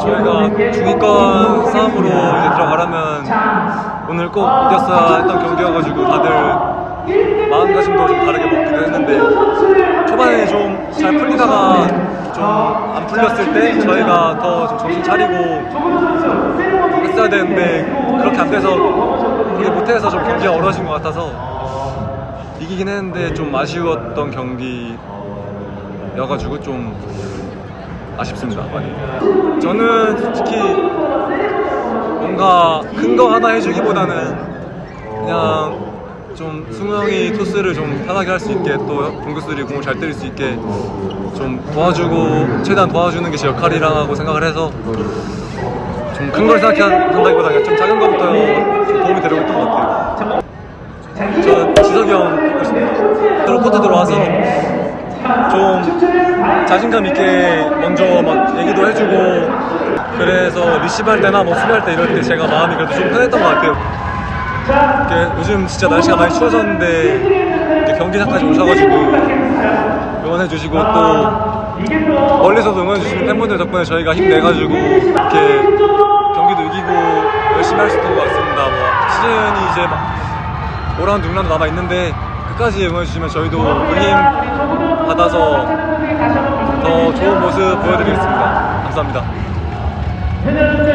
저희가 중위권 싸움으로 이제 들어가려면 오늘 꼭 이겼어야 했던 경기여가지고 다들 마음가짐도 좀 다르게 먹기도 했는데 초반에 좀 잘 풀리다가 좀 안 풀렸을 때 저희가 더좀 정신 차리고 했어야 되는데 그렇게 안 돼서 그게 못해서 좀 경기가 어려워진 것 같아서 이기긴 했는데 좀 아쉬웠던 경기여가지고 좀 아쉽습니다 많이 저는 솔직히 뭔가 큰 거 하나 해주기보다는 그냥 좀 승우 형이 토스를 좀 편하게 할 수 있게 또 공격수들이 공을 잘 때릴 수 있게 좀 도와주고 최대한 도와주는 게 제 역할이라고 생각을 해서 좀 큰 걸 생각한다기보다 그냥 좀 작은 거부터 좀 도움이 되려고 했던 것 같아요. 저 지석이 형 보고 싶어요. 들어 코트 들어와서 좀 자신감 있게 먼저 막 얘기도 해주고 그래서 리시브할 때나 뭐 수비할 때 이럴 때 제가 마음이 그래도 좀 편했던 것 같아요. 요즘 진짜 날씨가 많이 추워졌는데 경기장까지 오셔가지고 응원해 주시고 또 멀리서도 응원해 주시는 팬분들 덕분에 저희가 힘내가지고 이렇게 경기도 이기고 열심히 할 수 있는 것 같습니다. 뭐 시즌이 이제 막 5라운드, 6라운드 남아 있는데 끝까지 응원해 주시면 저희도 그힘 받아서 더 좋은 모습 보여드리겠습니다. 감사합니다.